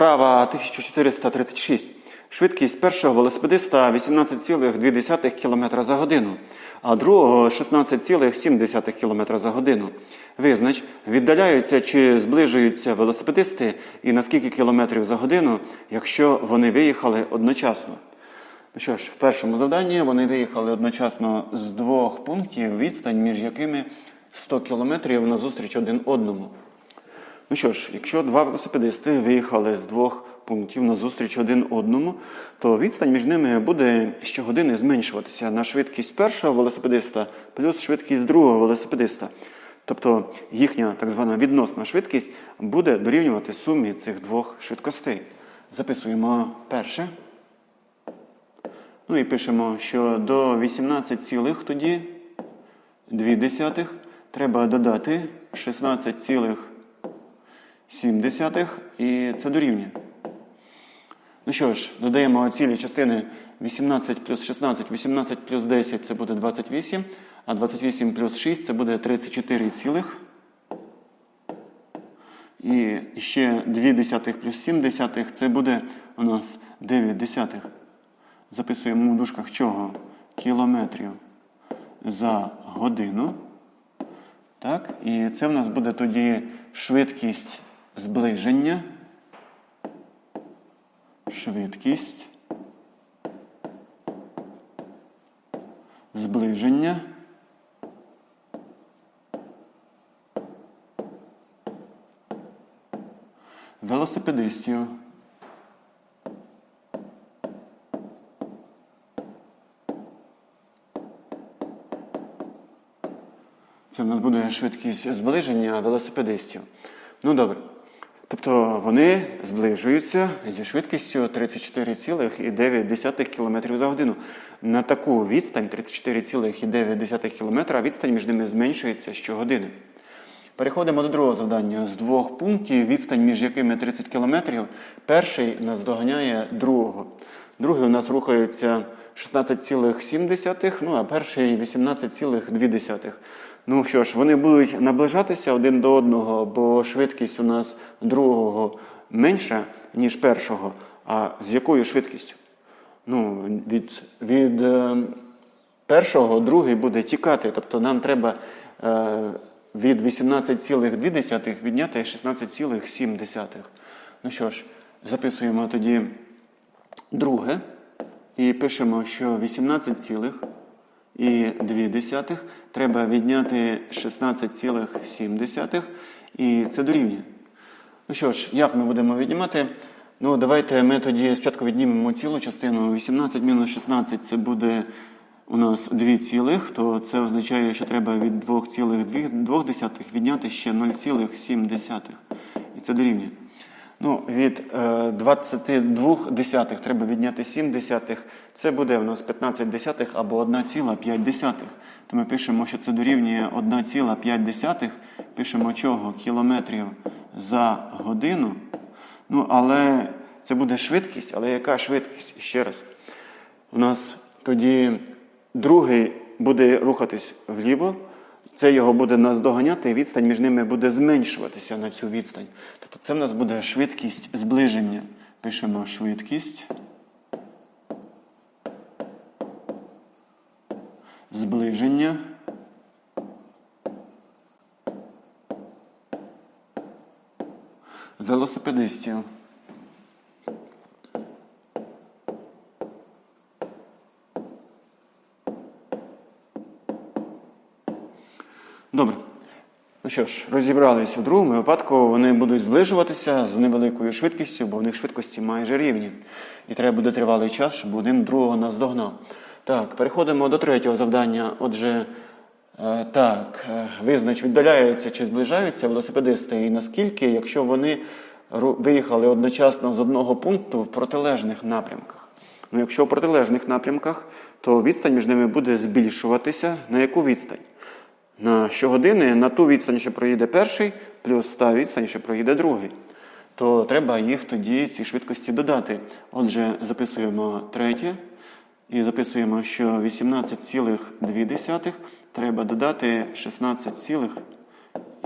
Вправа 1436. Швидкість першого велосипедиста 18,2 км за годину, а другого 16,7 км за годину. Визнач, віддаляються чи зближуються велосипедисти і на скільки кілометрів за годину, якщо вони виїхали одночасно. Ну що ж, в першому завданні вони виїхали одночасно з двох пунктів, відстань між якими 100 кілометрів назустріч один одному. Ну що ж, якщо два велосипедисти виїхали з двох пунктів на зустріч один одному, то відстань між ними буде щогодини зменшуватися на швидкість першого велосипедиста плюс швидкість другого велосипедиста. Тобто їхня так звана відносна швидкість буде дорівнювати сумі цих двох швидкостей. Записуємо перше. Ну і пишемо, що до 18, тоді 18,2 треба додати 16,2. 0,7 і це дорівнює. Ну що ж, додаємо цілі частини 18 плюс 16, 18 плюс 10 це буде 28, а 28 плюс 6 це буде 34, цілих. і ще 2 десятих плюс 7 десятих це буде у нас 9 десятих. Записуємо у дужках чого? Кілометрів за годину. Так, І це в нас буде тоді швидкість зближення. Швидкість. Зближення. Велосипедистів. Це в нас буде швидкість зближення велосипедистів. Ну добре. Тобто вони зближуються зі швидкістю 34,9 км за годину. На таку відстань 34,9 км відстань між ними зменшується щогодини. Переходимо до другого завдання. З двох пунктів, відстань між якими 30 км, перший наздоганяє другого. Другий у нас рухається 16,7, ну а перший 18,2. Ну що ж, вони будуть наближатися один до одного, бо швидкість у нас другого менша, ніж першого. А з якою швидкістю? Ну, від від е, першого другий буде тікати. Тобто нам треба е, від 18,2 відняти 16,7. Ну що ж, записуємо тоді друге і пишемо, що 18, і 2 треба відняти 16,7 і це дорівнює. Ну що ж, як ми будемо віднімати? Ну, давайте ми тоді спочатку віднімемо цілу частину. 18 мінус 16 це буде у нас 2 цілих, то це означає, що треба від 2,2 відняти ще 0,7. І це дорівнює. Ну, від е, 22 десятих треба відняти 7 десятих. Це буде у нас 15 десятих або 1,5 десятих. То ми пишемо, що це дорівнює 1,5 десятих. Пишемо чого? Кілометрів за годину. Ну, але це буде швидкість, але яка швидкість? Ще раз. У нас тоді другий буде рухатись вліво. Це його буде наздоганяти, і відстань між ними буде зменшуватися на цю відстань. Тобто це в нас буде швидкість зближення. Пишемо швидкість. Зближення. Велосипедистів. Добре. Що ж, розібралися в другому випадку, вони будуть зближуватися з невеликою швидкістю, бо в них швидкості майже рівні. І треба буде тривалий час, щоб один другого наздогнав. Так, переходимо до третього завдання. Отже, е, так, е, визнач, віддаляються чи зближаються велосипедисти, і наскільки, якщо вони виїхали одночасно з одного пункту в протилежних напрямках. Ну, якщо в протилежних напрямках, то відстань між ними буде збільшуватися. На яку відстань? На щогодини на ту відстань, що проїде перший, плюс та відстань, що проїде другий. То треба їх тоді, ці швидкості додати. Отже, записуємо третє. І записуємо, що 18,2 треба додати 16,7.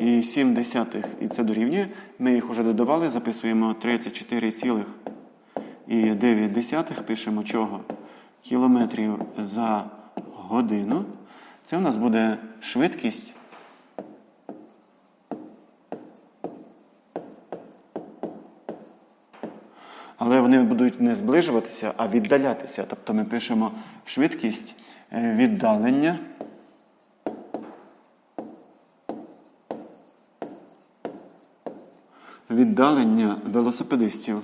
і 7 десятих, і це дорівнює. Ми їх вже додавали, записуємо 34,9 десятих, пишемо чого? Кілометрів за годину. Це у нас буде швидкість. Але вони будуть не зближуватися, а віддалятися. Тобто ми пишемо швидкість е, віддалення. Віддалення велосипедистів.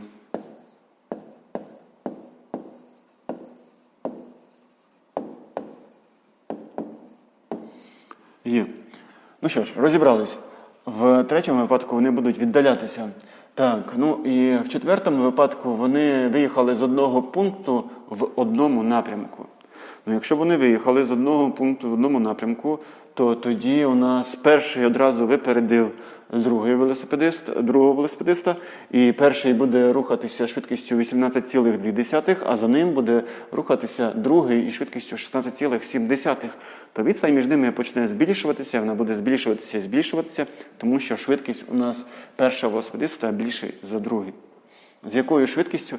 Є. Ну що ж, розібрались. В третьому випадку вони будуть віддалятися. Так, ну і в четвертому випадку вони виїхали з одного пункту в одному напрямку. Ну, якщо вони виїхали з одного пункту в одному напрямку, то тоді у нас перший одразу випередив другий велосипедист, другого велосипедиста, і перший буде рухатися швидкістю 18,2, а за ним буде рухатися другий із швидкістю 16,7. То відстань між ними почне збільшуватися, вона буде збільшуватися і збільшуватися, тому що швидкість у нас першого велосипедиста більша за другий. З якою швидкістю?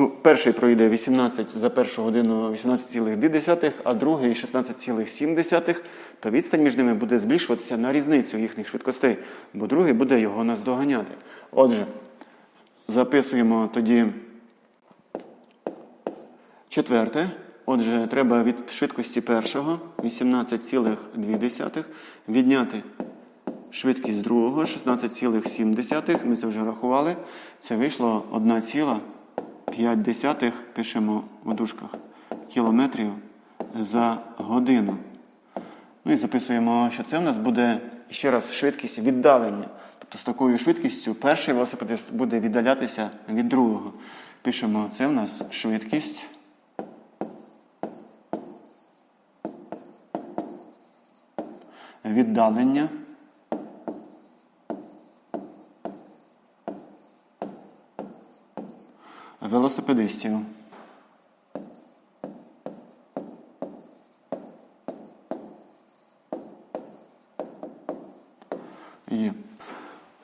Ну, перший пройде 18 за першу годину 18,2, а другий 16,7, то відстань між ними буде збільшуватися на різницю їхніх швидкостей, бо другий буде його наздоганяти. Отже, записуємо тоді четверте. Отже, треба від швидкості першого 18,2 відняти швидкість другого 16,7. Ми це вже рахували. Це вийшло 1,5 пишемо у дужках кілометрів за годину. Ну і записуємо, що це в нас буде ще раз швидкість віддалення. Тобто з такою швидкістю перший велосипедист буде віддалятися від другого. Пишемо, це в нас швидкість. Віддалення. Велосипедистів. Є.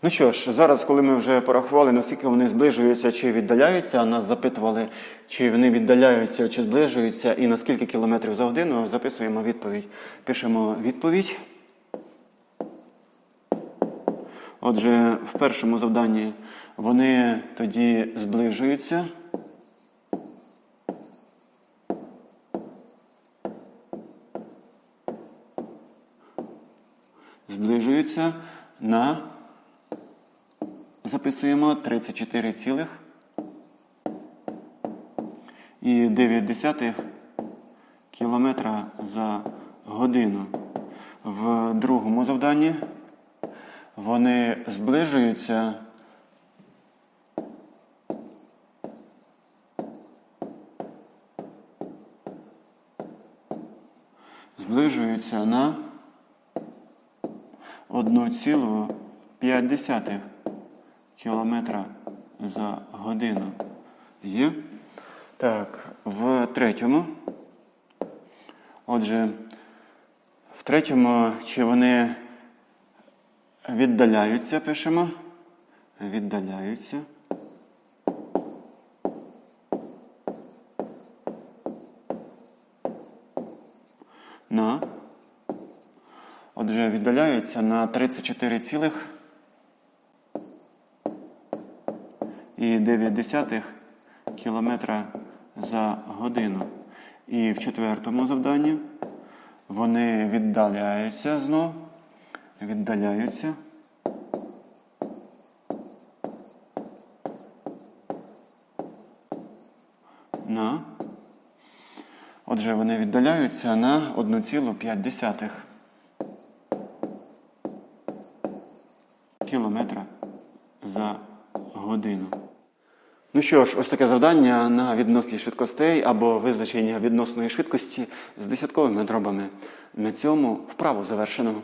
Ну що ж, зараз, коли ми вже порахували, наскільки вони зближуються чи віддаляються, нас запитували, чи вони віддаляються чи зближуються, і на скільки кілометрів за годину, записуємо відповідь. Пишемо відповідь. Отже, в першому завданні вони тоді зближуються. Зближуються на записуємо 34 цілих і 9 десятих кілометра за годину. В другому завданні вони зближуються зближуються на 1,5 кілометра за годину. Є. Так, в третьому. Отже, в третьому, чи вони віддаляються, пишемо. Віддаляються. На. Отже, віддаляються на 34 цілих і 9 кілометра за годину. І в четвертому завданні вони віддаляються знов, віддаляються. На. Отже, вони віддаляються на 1,5 кілометра за годину. Ну що ж, ось таке завдання на відносні швидкостей або визначення відносної швидкості з десятковими дробами. На цьому вправу завершено.